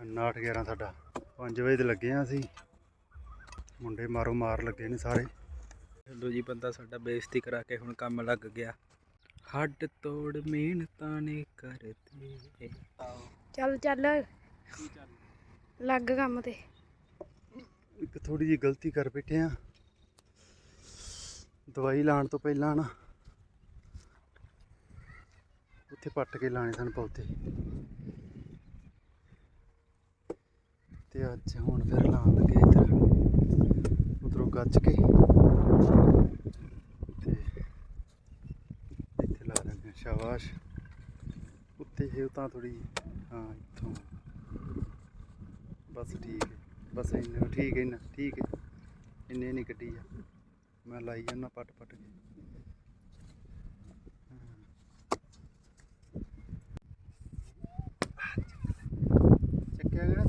ਨਾਟ 11 ਸਾਡਾ। 5 ਵਜੇ ਤੇ ਲੱਗੇ ਆ ਅਸੀਂ। ਮੁੰਡੇ ਮਾਰੋ ਮਾਰ ਲੱਗੇ ਨੇ ਸਾਰੇ। ਲੋ ਜੀ ਬੰਦਾ ਸਾਡਾ ਬੇਇੱਜ਼ਤੀ ਕਰਾ ਕੇ ਹੁਣ ਕੰਮ ਲੱਗ ਗਿਆ। ਹੱਡ ਤੋੜ ਮਿਹਨਤਾਂ ਨੇ ਕਰਤੇ। ਚੱਲ ਚੱਲ। ਲੱਗ ਕੰਮ ਤੇ। ਇੱਕ ਥੋੜੀ ਜਿਹੀ ਗਲਤੀ ਕਰ ਬੈਠੇ ਆ ਦਵਾਈ ਲਾਉਣ ਤੋਂ ਪਹਿਲਾਂ ਨਾ ਉੱਥੇ ਪੱਟ ਕੇ ਲਾਣੇ ਸਨ ਪੌਦੇ। ਤੇ ਅੱਜ ਹੁਣ ਫਿਰ ਲਾਉਣ ਲੱਗੇ ਇੱਧਰ, ਉਧਰੋਂ ਗੱਜ ਕੇ। ਤੇ ਇੱਥੇ ਲਾ ਲੈਂਦੇ ਸ਼ਾਬਾਸ਼। ਉੱਤੇ ਹੈ ਤਾਂ ਥੋੜੀ ਹਾਂ, ਇੱਥੋਂ। ਬਸ ਠੀਕ ਹੈ, ਬਸ ਇੰਨਾ ਠੀਕ ਹੈ, ਇੰਨਾ ਠੀਕ ਹੈ। ਇੰਨੇ ਨਹੀਂ ਕੱਢੀ ਆ। ਮੈਂ ਲਾਈ ਜਾਂਦਾ ਪੱਟ ਪੱਟ ਕੇ। ਚੱਕਿਆ ਕਿਹੜਾ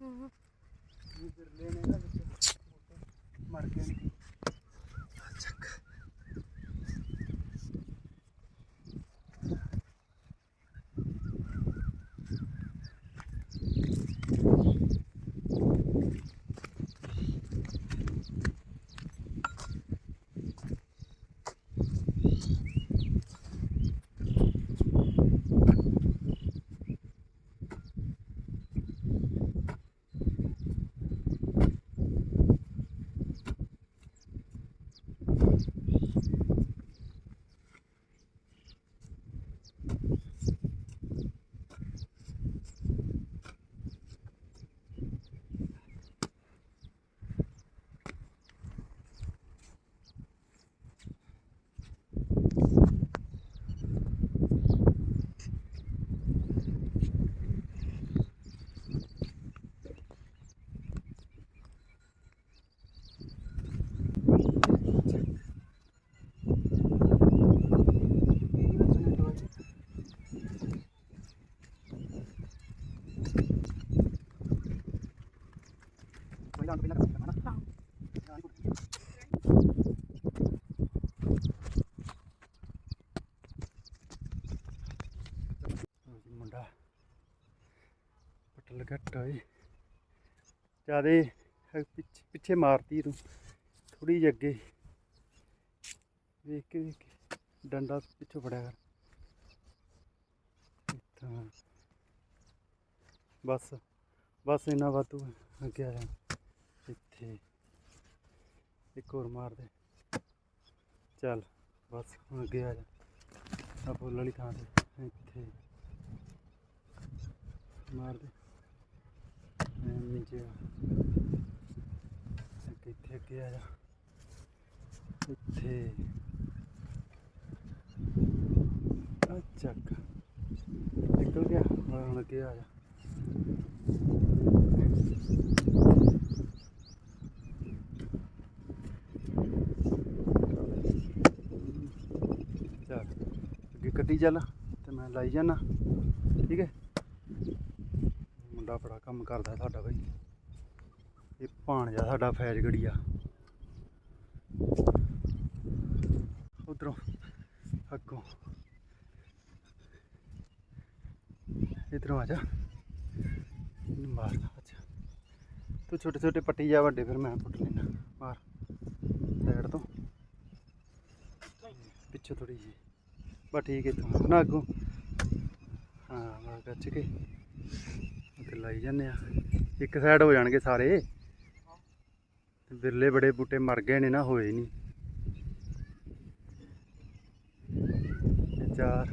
ਹਾਂ। ਫਿਰ ਲੈਣੇ ਦਾ ਵਿੱਚ ਮਰ ਗਏ ਚੱਕ ਪਹਿਲਾਂ ਪਹਿਲਾਂ ਕਰਨਾ ਨਾ ਹਾਂ। ਲਓ ਜੀ ਮੁੰਡਾ ਪਟਲ ਜਿਆਦੇ ਪਿੱਛੇ ਪਿੱਛੇ ਮਾਰਤੀ ਤੂੰ। ਥੋੜੀ ਜਿਹੀ ਅੱਗੇ। ਵੇਖ ਕੇ ਵੇਖ ਕੇ। ਡੰਡਾ ਪਿੱਛੋਂ ਫੜਿਆ ਕਰ। ਇੱਥੋਂ ਬਸ। ਬਸ ਇੰਨਾ ਵਾਧੂ ਹੈ, ਅੱਗੇ ਆ ਜਾ। ਇੱਥੇ। ਇੱਕ ਹੋਰ ਮਾਰ ਦੇ। ਚੱਲ। ਬਸ। ਹੁਣ ਅੱਗੇ ਆ ਜਾ। ਆ ਬੋਲ ਵਾਲੀ ਥਾਂ ਤੇ। ਇੱਥੇ। ਮਾਰ ਦੇ। ਐਂ ਨੀਚੇ ਆ। ਇੱਥੇ ਅੱਗੇ ਆ ਜਾ ਇੱਥੇ ਆ ਚੱਕ ਨਿਕਲ ਗਿਆ ਹੁਣ ਅੱਗੇ ਆ ਜਾ ਚੱਲ ਅੱਗੇ ਕੱਢੀ ਚੱਲ ਤੇ ਮੈਂ ਲਾਈ ਜਾਣਾ ਠੀਕ ਹੈ ਮੁੰਡਾ ਬੜਾ ਕੰਮ ਕਰਦਾ ਸਾਡਾ ਬਈ। ਇਹ ਭਾਣਜਾ ਸਾਡਾ ਫੈਜ ਗੜੀਆ ਉਧਰੋਂ, ਅੱਗੋਂ। ਇਧਰੋਂ ਆ ਜਾ। ਮਾਰ ਅੱਛਾ ਤੂੰ ਛੋਟੇ ਛੋਟੇ ਪੱਟੀ ਜਾ ਵੱਡੇ ਫਿਰ ਮੈਂ ਪੁੱਟ ਲੈਣਾ ਮਾਰ। ਸਾਈਡ ਤੋਂ। ਪਿੱਛੋਂ ਥੋੜੀ ਜੀ ਬਸ ਠੀਕ ਹੈ ਤੂੰ ਨਾ ਅੱਗੋਂ। ਹਾਂ ਬਸ ਕੱਚ ਕੇ। ਤੇ ਲਾਈ ਜਾਂਦੇ ਆ। ਇੱਕ ਸਾਈਡ ਹੋ ਜਾਣਗੇ ਸਾਰੇ। ਤੇ ਬਿਰਲੇ ਬੜੇ ਬੂਟੇ ਮਰ ਗਏ ਨੇ ਨਾ, ਹੋਏ ਨਹੀਂ ਚਾਰ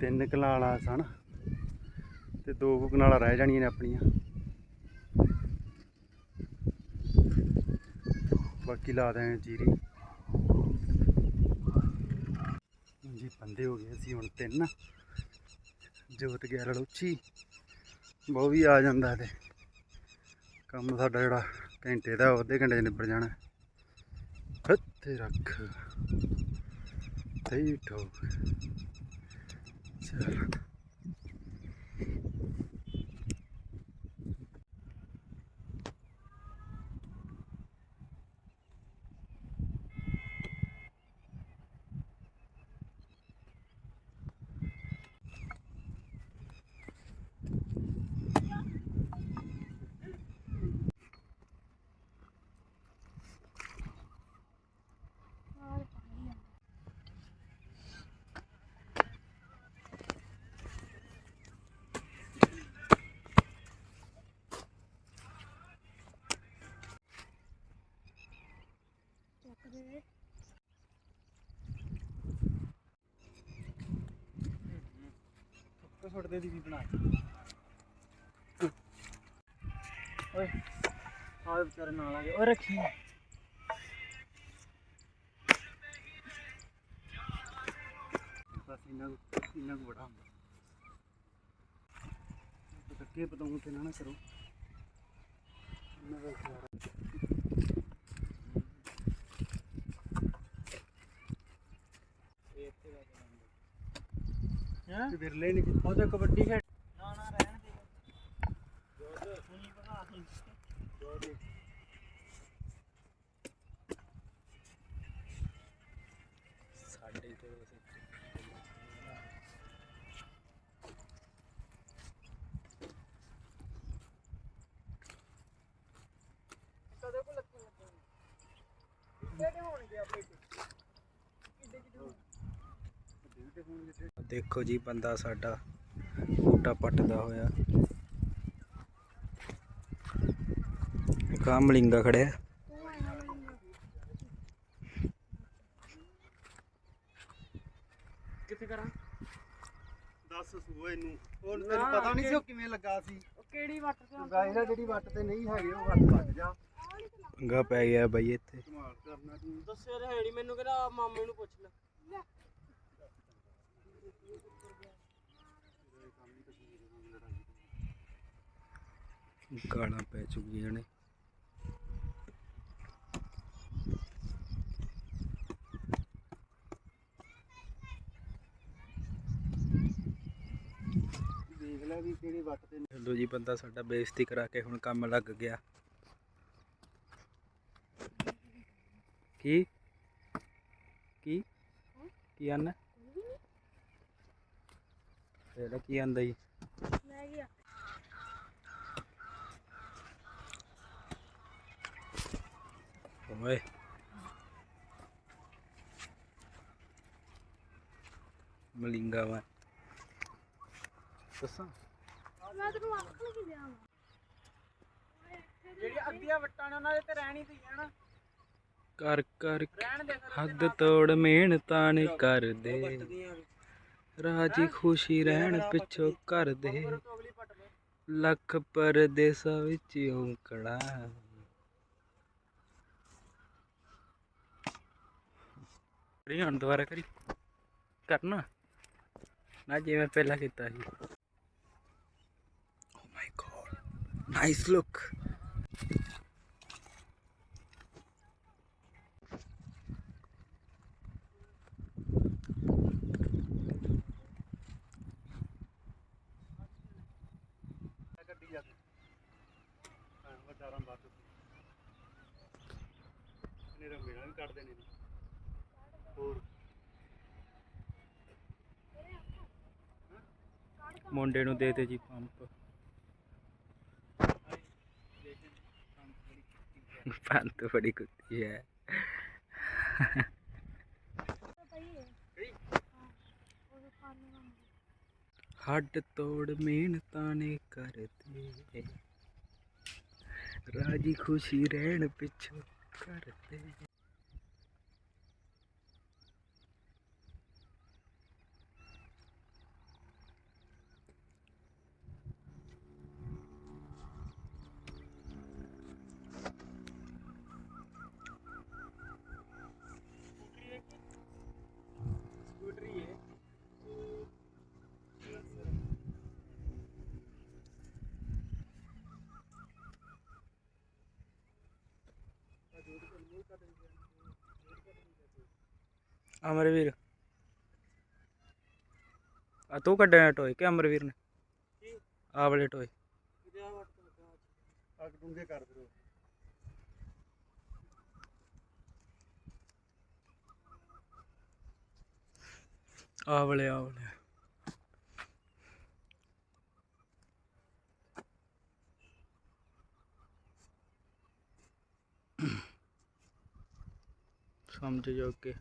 ਤਿੰਨ ਕਨਾਲਾਂ ਸਨ। ਤੇ ਦੋ ਕੁ ਕਨਾਲਾਂ ਰਹਿ ਜਾਣੀਆਂ ਨੇ ਆਪਣੀਆਂ। ਬਾਕੀ ਲਾ ਦੇ ਜੀਰੀ। ਜੀ ਬੰਦੇ ਹੋ ਗਏ ਅਸੀਂ ਹੁਣ ਤਿੰਨ। ਜੋਤ ਗਿਆ ਰੜੋਚੀ ਬਹੁ ਵੀ ਆ ਜਾਂਦਾ ਤੇ। ਕੰਮ ਸਾਡਾ ਜਿਹੜਾ ਘੰਟੇ ਦਾ, ਉਹ ਅੱਧੇ ਘੰਟੇ 'ਚ ਨਿਬੜ ਜਾਣਾ। ਹੱਥੇ ਰੱਖ। ਸਹੀ ਠੋਕ। ਚਲ। ਛੋਟਦੇ ਦੀ ਵੀ ਬਣਾ ਓਏ ਆ ਵਿਚਾਰੇ ਨਾਲ ਆ ਗਏ ਓਏ ਰੱਖੀ ਬਸ ਇੰਨਾ ਕੁ- ਇੰਨਾ ਕੁ ਬੜਾ ਹੁੰਦਾ ਧੱਕੇ ਪਤਾਉਂ ਤੇ ਨਾ ਨਾ ਕਰੋ ਇਹਨਾਂ ਦਾ ਸਾਰਾ ਹੈਂ? ਤੇ ਵਿਰਲੇ ਨਹੀਂ ਉਹ ਤਾਂ ਕਬੱਡੀ ਖੇਡ ਨਾ ਨਾ ਰਹਿਣ ਦੇ। ਸਾਡੇ ਦੇਖੋ ਜੀ ਬੰਦਾ ਸਾਡਾ ਬੂਟਾ ਪੱਟਦਾ ਹੋਇਆ। ਇੱਕ ਆਹ ਮਲਿੰਗਾ ਖੜਿਆ। ਕਿੱਥੇ ਕਰਾਂ? ਦੱਸ ਸੂਏ ਨੂੰ ਉਹ ਤੈਨੂੰ ਪਤਾ ਨਹੀਂ ਸੀ ਉਹ ਕਿਵੇਂ ਲੱਗਾ ਸੀ। ਉਹ ਕਿਹੜੀ ਵੱਟ ਤੇ ਗਾਇ ਦਾ ਜਿਹੜੀ ਵੱਟ ਤੇ ਨਹੀਂ ਹੈਗੇ ਉਹ ਵੱਟ ਵੱਜ ਜਾ। ਪੰਗਾ ਪੈ ਗਿਆ ਬਈ ਇੱਥੇ। ਕਮਾਲ ਕਰਨਾ ਤੂੰ। ਦੱਸਿਆ ਤਾਂ ਹੈ ਨਹੀਂ ਮੈਨੂੰ ਕਹਿੰਦਾ ਮਾਮੇ ਨੂੰ ਪੁੱਛ ਲੈ ਗਾਲਾਂ ਪੈ ਚੁੱਕੀਆਂ ਨੇ। ਦੇਖ ਲੈ ਵੀ ਕਿਹੜੀ ਵੱਟ ਤੇ ਚਲੋ ਜੀ ਬੰਦਾ ਸਾਡਾ ਬੇਇੱਜ਼ਤੀ ਕਰਾ ਕੇ ਹੁਣ ਕੰਮ ਲੱਗ ਗਿਆ। ਕੀ? ਕੀ? ਕੀ ਆਨਾ ਇਹਦਾ ਕੀ ਆਂਦਾ ਜੀ? ਮੈਂ ਗਿਆ ਓਏ। ਮਲਿੰਗਾ ਵਾ। ਦੱਸਾਂ? ਮੈਂ ਤੈਨੂੰ ਆਖ ਲੱਗੀ ਦਿਆਂ ਜਿਹੜੀਆਂ ਅੱਧੀਆਂ ਵੱਟਾਂ ਨੇ ਉਹਨਾਂ ਦੇ ਤੇ ਰਹਿਣੀ ਪਈ ਹੈ ਨਾ। ਕਰ ਕਰ ਹੱਦ ਤੋੜ ਮਿਹਨਤਾਂ ਨੇ ਕਰਦੇ ਰਾਜੀ ਖੁਸ਼ੀ ਰਹਿਣ ਪਿੱਛੋਂ ਘਰ ਦੇ ਲੱਖ ਪਰਦੇਸਾਂ ਵਿੱਚ ਓਂਕੜਾ ਕਰੀ ਦੁਬਾਰਾ ਕਰੀ। ਕਰਨਾ। ਨਾ ਜਿਵੇਂ ਪਹਿਲਾਂ ਕੀਤਾ ਸੀ। Oh my god nice look ਹਾਂ ਵੱਡਾ ਰੰਬਾ ਤੋਂ ਵੀ ਕੱਢ ਦੇਣੇ ਨੇ। ਹੋਰ? ਮੁੰਡੇ ਨੂੰ ਦੇ ਦੇ ਜੀ ਪੰਪ। ਪੰਤ ਬੜੀ ਕੁੱਤੀ ਹੈ। ਹੱਡ ਤੋੜ ਮਿਹਨਤਾਂ ਨੇ ਕਰਦੇ। ਰਾਜੀ ਖੁਸ਼ੀ ਰਹਿਣ ਪਿੱਛੋਂ ਕਰਦੇ ਅਮਰਵੀਰ। ਆ ਤੂੰ ਕੱਢਿਆ ਟੋਏ ਕਿ ਅਮਰਵੀਰ ਨੇ? ਆ ਵਾਲੇ ਟੋਏ। ਅੱਗ ਡੂੰਘੇ ਕਰ ਦਿਓ। ਆ ਵਾਲੇ ਆ ਵਾਲੇ। ਸਮਝ ਜੋ ਕਿ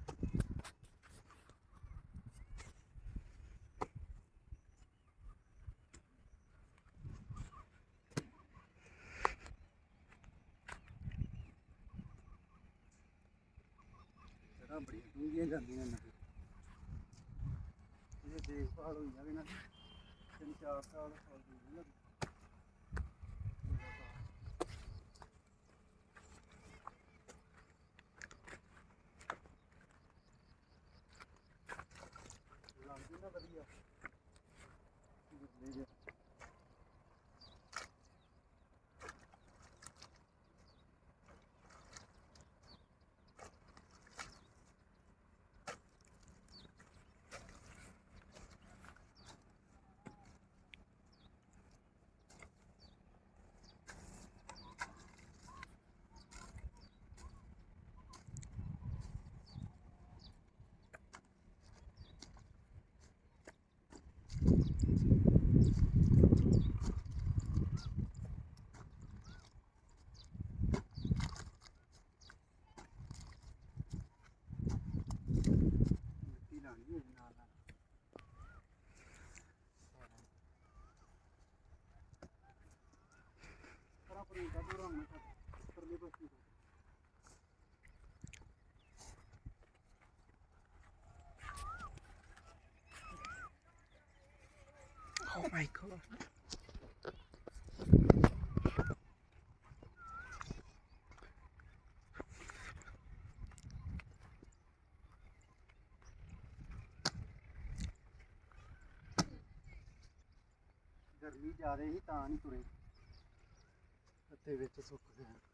ਜੜਾਂ ਬੜੀਆਂ ਡੂੰਘੀਆਂ ਜਾਂਦੀਆਂ ਨੇ ਇਹ ਦੇਖਭਾਲ ਹੋਈ ਜਾਵੇ ਨਾ ਤਿੰਨ ਚਾਰ ਸਾਲ ਹੋ ਗਏ ਨਾ ਲੱਗਦੀ ਨਾ ਵਧੀਆ ਲੈ ਜਾ ਮਿੱਟੀ ਲਾਣੀ ਹੈ ਨਾਲ ਨਾਲ ਪਰਾਂ ਪਰਾਂ ਦਾ ਦੂਰ ਹੋਣਾ ਪਰਲੇ ਪਾਸੇ ਓ ਮਾਈ ਗॉड ਗਰਮੀ ਜ਼ਿਆਦਾ ਸੀ ਤਾਂ ਨਹੀਂ ਤੁਰੇ ਅੱਤੇ ਵਿੱਚ ਸੁੱਕ ਗਿਆ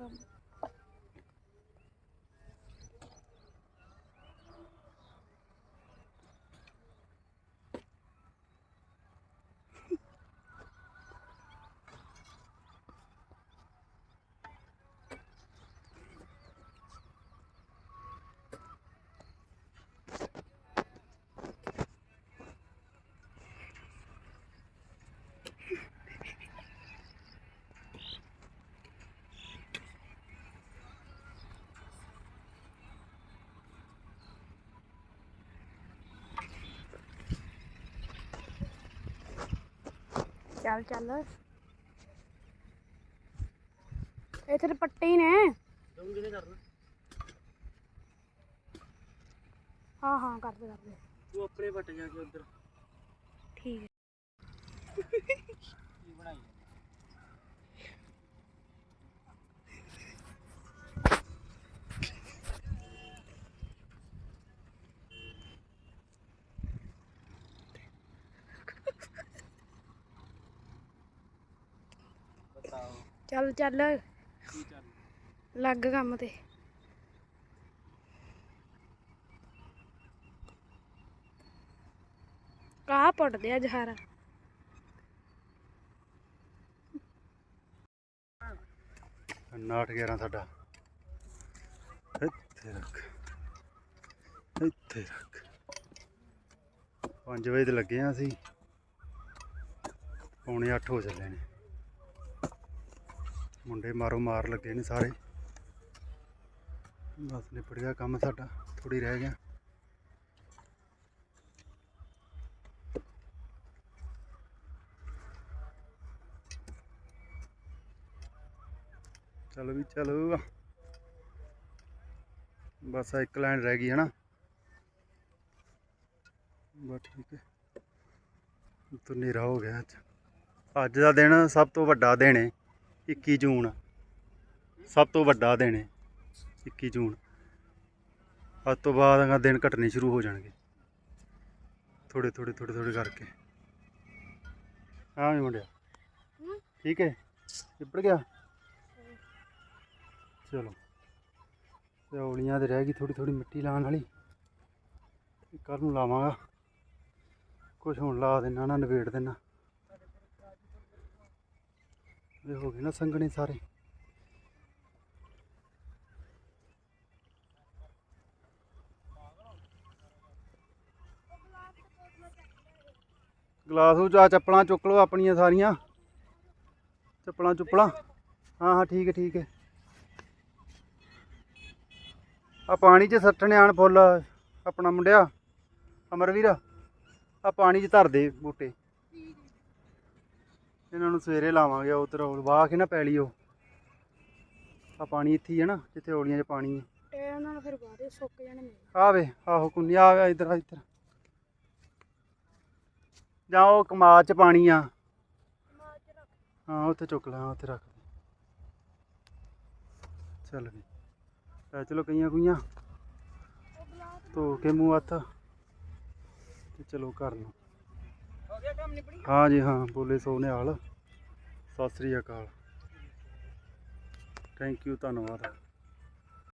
welcome. ਚੱਲ ਚੱਲ। ਇੱਥੇ ਤਾਂ ਪੱਟੇ ਹੀ ਨੇ। ਦੂੰਗੇ ਨੇ ਕਰਨਾ? ਹਾਂ ਹਾਂ ਕਰਦੇ ਕਰਦੇ ਤੂੰ ਆਪਣੇ ਵੱਟ ਜਾ ਕੇ ਉਧਰ। ਠੀਕ ਹੈ। ਕੀ ਬਣਾਈ ਚੱਲ ਚੱਲ। ਕੀ ਲੱਗ ਕੰਮ ਤੇ। ਕਾਹ ਪੜਦੇ ਆ ਜਹਾਰਾ। ਨਾਟ 11 ਸਾਡਾ। ਇੱਥੇ ਰੱਖ। ਇੱਥੇ ਰੱਖ। 5 ਵਜੇ ਤੇ ਲੱਗੇ ਆ ਅਸੀਂ। ਪੌਣੇ 8 ਹੋ ਚੱਲੇ ਨੇ। ਮੁੰਡੇ ਮਾਰੋ ਮਾਰ ਲੱਗੇ ਨੇ ਸਾਰੇ। ਬਸ ਨਿਪਟ ਗਿਆ ਕੰਮ ਸਾਡਾ ਥੋੜੀ ਰਹਿ ਗਿਆ। ਚਲੋ ਵੀ ਚਲੋ ਬਸ ਇੱਕ ਲਾਈਨ ਰਹਿ ਗਈ ਹੈ ਨਾ ਬਸ ਠੀਕ ਹੈ। ਤੋ ਹਨੇਰਾ ਹੋ ਗਿਆ ਅੱਜ। ਅੱਜ ਦਾ ਦਿਨ ਸਭ ਤੋਂ ਵੱਡਾ ਦਿਨ ਹੈ 21 ਜੂਨ। ਸਭ ਤੋਂ ਵੱਡਾ ਦਿਨ ਹੈ 21 ਜੂਨ। ਅੱਜ ਤੋਂ ਬਾਅਦ ਅਗਾ ਦਿਨ ਘਟਣੇ ਸ਼ੁਰੂ ਹੋ ਜਾਣਗੇ। ਥੋੜੇ ਥੋੜੇ ਥੋੜੇ ਥੋੜੇ ਕਰਕੇ। ਹਾਂ ਵੀ ਮੁੰਡਿਆ? ਠੀਕ ਹੈ ਨਿਬੜ ਗਿਆ? ਚਲੋ। ਤੇ ਔਲੀਆਂ ਤੇ ਰਹਿ ਗਈ ਥੋੜੀ ਥੋੜੀ ਮਿੱਟੀ ਲਾਉਣ ਵਾਲੀ। ਕੱਲ ਨੂੰ ਲਾਵਾਂਗਾ। ਕੁਝ ਹੁਣ ਲਾ ਦੇਣਾ ਨਾ ਨਵੇੜ ਦੇਣਾ ਇਹ ਹੋ ਗਏ ਨਾ ਸੰਗਣੇ ਸਾਰੇ। ਗਲਾਸ ਉਹ ਚਾ ਚੱਪਲਾਂ ਚੁੱਕ ਲਓ ਆਪਣੀਆਂ ਸਾਰੀਆਂ। ਚੱਪਲਾਂ ਚੁੱਪਲਾਂ। ਹਾਂ ਹਾਂ, ਠੀਕ ਹੈ ਠੀਕ ਹੈ। ਆ ਪਾਣੀ 'ਚ ਸੱਟਣੇ ਆਣ ਫੁੱਲ, ਆਪਣਾ ਮੁੰਡਿਆ, ਅਮਰਵੀਰ। ਆ ਪਾਣੀ 'ਚ ਧਰ ਦੇ ਬੂਟੇ। ਇਹਨਾਂ ਨੂੰ ਸਵੇਰੇ ਲਾਵਾਂਗੇ ਉਧਰ ਵਾਹ ਕੇ ਨਾ ਪੈਲੀ ਉਹ ਆ ਪਾਣੀ ਇੱਥੇ ਹੀ ਹੈ ਨਾ ਜਿੱਥੇ ਔਲੀਆਂ 'ਚ ਪਾਣੀ ਹੈ ਇਹ ਉਹਨਾਂ ਨੂੰ ਫਿਰ ਬਾਅਦ ਵਿੱਚ ਸੁੱਕ ਜਾਣੇ ਨੇ। ਆਵੇ ਆਹੋ ਕੁੰਨੀ ਆਵੇ ਇੱਧਰ ਆ ਇੱਧਰ। ਜਾਂ ਉਹ ਕਮਾਦ 'ਚ ਪਾਣੀ ਆ। ਹਾਂ ਉੱਥੇ ਚੁੱਕ ਲੈ ਉੱਥੇ ਰੱਖ ਦੇ। ਚੱਲ ਵੀ। ਲੈ ਚਲੋ ਕਈਆਂ ਕੁਈਆਂ। ਧੋ ਕੇ ਮੂੰਹ ਹੱਥ ਤੇ ਚਲੋ ਘਰ ਨੂੰ। ਹੋ ਹਾਂ ਜੀ ਹਾਂ ਬੋਲੇ ਸੋ ਨਿਹਾਲ ਸਤਿ ਸ੍ਰੀ ਅਕਾਲ। ਥੈਂਕ ਯੂ ਧੰਨਵਾਦ।